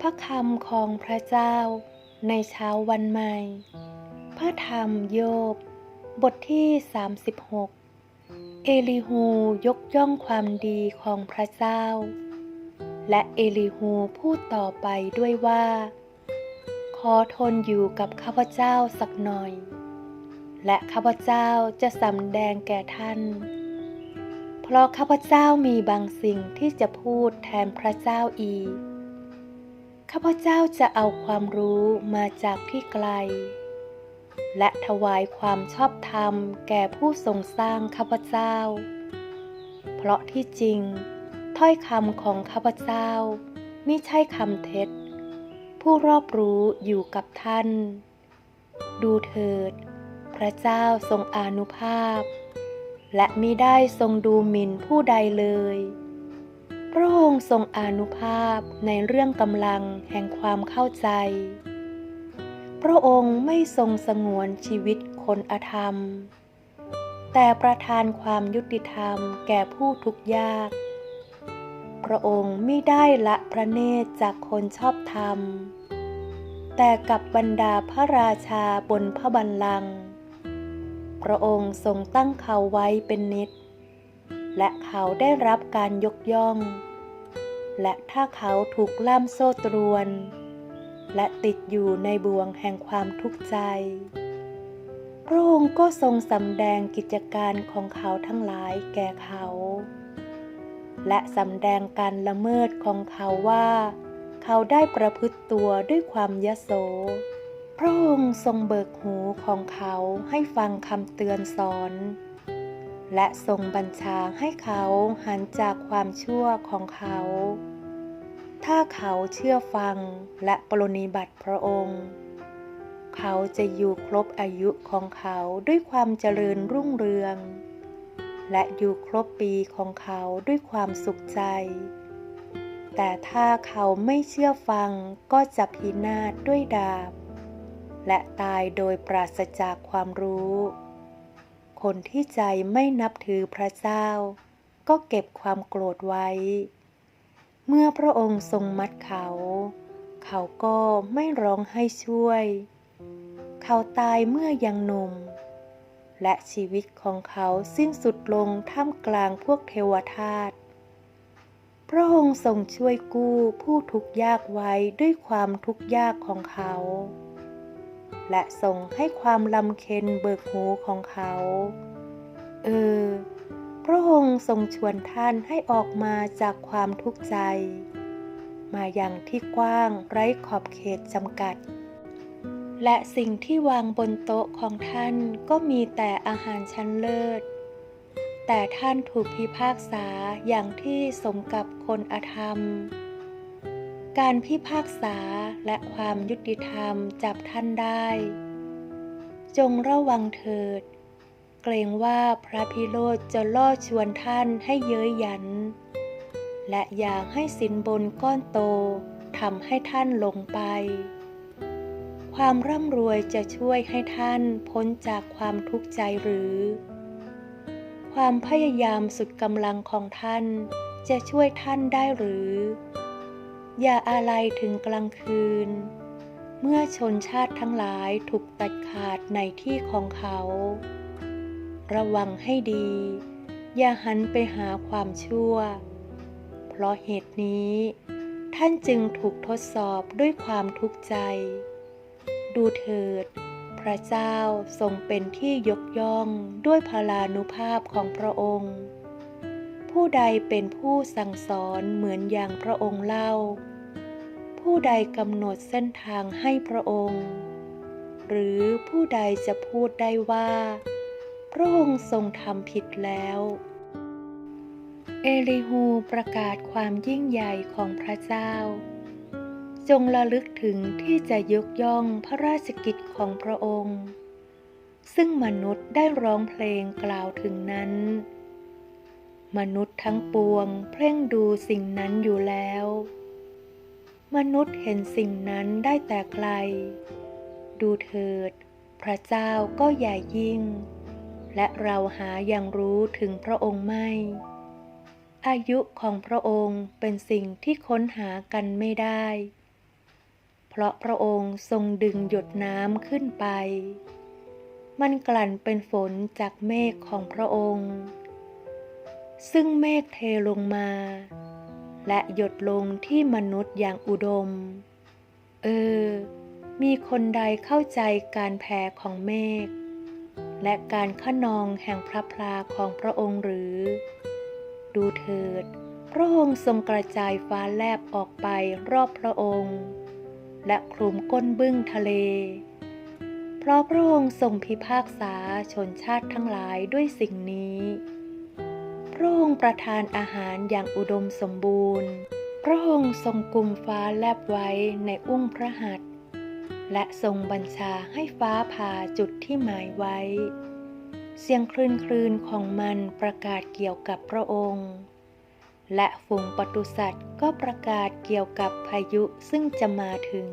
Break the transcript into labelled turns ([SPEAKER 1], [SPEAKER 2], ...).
[SPEAKER 1] พระคำของพระเจ้าในเช้าวันใหม่ พระธรรมโยบ บทที่ 36 เอลิฮูยกย่องความดีของพระเจ้า และเอลิฮูพูดต่อไปด้วยว่า ขอทนอยู่กับข้าพเจ้าสักหน่อย และข้าพเจ้าจะสำแดงแก่ท่าน ราะข้าพเจ้ามีบางสิ่งที่จะพูดแทนพระเจ้าอีก ข้าพเจ้าจะเอาความรู้มาจากที่ไกล และถวายความชอบธรรมแก่ผู้ทรงสร้างข้าพเจ้า เพราะที่จริง ถ้อยคำของข้าพเจ้าไม่ใช่คำเท็จ ผู้รอบรู้อยู่กับท่าน ดูเถิด พระเจ้าทรงอานุภาพ และมิได้ทรงดูหมิ่นผู้ใดเลย พระองค์ทรงอนุภาพในเรื่องกำลังแห่งความเข้าใจ พระองค์ไม่ทรงสงวนชีวิตคนอธรรม แต่ประทานความยุติธรรมแก่ผู้ทุกข์ยาก พระองค์ไม่ได้ละพระเนตรจากคนชอบธรรม แต่กับบรรดาพระราชาบนพระบัลลังก์ พระองค์ทรงตั้งเขาไว้เป็นนิจและเขาได้รับการยกย่อง และถ้าเขาถูกล่ามโซ่ตรวน และติดอยู่ในบ่วงแห่งความทุกข์ใจ พระองค์ก็ทรงสำแดงกิจการของเขาทั้งหลายแก่เขา และสำแดงการละเมิดของเขาว่า เขาได้ประพฤติตัวด้วยความยโส ระองค์ทรงเบิกหูของเขาให้ฟังคำเตือนสอน และทรงบัญชาให้เขาหันจากความชั่วของเขา ถ้าเขาเชื่อฟังและปรนนิบัติพระองค์ เขาจะอยู่ครบอายุของเขาด้วยความเจริญรุ่งเรือง และอยู่ครบปีของเขาด้วยความสุขใจ แต่ถ้าเขาไม่เชื่อฟังก็จะพินาศด้วยดาบ และตายโดยปราศจากความรู้ คนที่ใจไม่นับถือพระเจ้า ก็เก็บความโกรธไว้ เมื่อพระองค์ทรงมัดเขา เขาก็ไม่ร้องให้ช่วย เขาตายเมื่อยังหนุ่ม และชีวิตของเขาสิ้นสุดลงท่ามกลางพวกเทวทาสพระองค์ทรงช่วยกู้ผู้ทุกข์ยากไว้ด้วยความทุกข์ยากของเขา และทรงให้ความลำเค็นเบิกหูของเขา เออ พระองค์ทรงชวนท่านให้ออกมาจากความทุกข์ใจ มาอย่างที่กว้างไร้ขอบเขตจำกัด และสิ่งที่วางบนโต๊ะของท่านก็มีแต่อาหารชั้นเลิศ แต่ท่านถูกพิพากษาอย่างที่สมกับคนอธรรม การพิพากษาและความยุติธรรมจับท่านได้ จงระวังเถิด เกรงว่าพระพิโรธจะล่อชวนท่านให้เย้ยหยัน และอยากให้สินบนก้อนโตทำให้ท่านลงไป ความร่ำรวยจะช่วยให้ท่านพ้นจากความทุกข์ใจหรือ ความพยายามสุดกำลังของท่านจะช่วยท่านได้หรือ อย่าอะไรถึงกลางคืน เมื่อชนชาติทั้งหลายถูกตัดขาดในที่ของเขา ระวังให้ดี อย่าหันไปหาความชั่ว เพราะเหตุนี้ ท่านจึงถูกทดสอบด้วยความทุกข์ใจ ดูเถิด พระเจ้าทรงเป็นที่ยกย่องด้วยพลานุภาพของพระองค์ ผู้ใดเป็นผู้สั่งสอนเหมือนอย่างพระองค์เล่า ผู้ใดกำหนดเส้นทางให้พระองค์ หรือผู้ใดจะพูดได้ว่า พระองค์ทรงทำผิดแล้ว เอลิฮูประกาศความยิ่งใหญ่ของพระเจ้า จงระลึกถึงที่จะยกย่องพระราชกิจของพระองค์ ซึ่งมนุษย์ได้ร้องเพลงกล่าวถึงนั้น มนุษย์ทั้งปวงเพ่งดูสิ่งนั้นอยู่แล้ว มนุษย์เห็นสิ่งนั้นได้แต่ไกล ดูเถิด พระเจ้าก็ใหญ่ยิ่ง และเราหาอยังรู้ถึงพระองค์ไม่ อายุของพระองค์เป็นสิ่งที่ค้นหากันไม่ได้ เพราะพระองค์ทรงดึงหยดน้ำขึ้นไป มันกลั่นเป็นฝนจากเมฆของพระองค์ ซึ่งเมฆเทลงมา และหยดลงที่มนุษย์อย่างอุดม เออ มีคนใดเข้าใจการแผ่ของเมฆ และการขนองแห่งพระพลาของพระองค์หรือ ดูเถิด พระองค์ทรงกระจายฟ้าแลบออกไปรอบพระองค์ และคลุมก้นบึ้งทะเล เพราะพระองค์ทรงพิพากษาชนชาติทั้งหลายด้วยสิ่งนี้ ประทานอาหารอย่างอุดมสมบูรณ์ พระองค์ทรงกลุ่มฟ้าแลบไว้ในอุ้งพระหัตถ์และทรงบัญชาให้ฟ้าผ่าจุดที่หมายไว้ เสียงคลื่นคลื่นของมันประกาศเกี่ยวกับพระองค์ และฝูงปตุสัตว์ก็ประกาศเกี่ยวกับพายุซึ่งจะมาถึง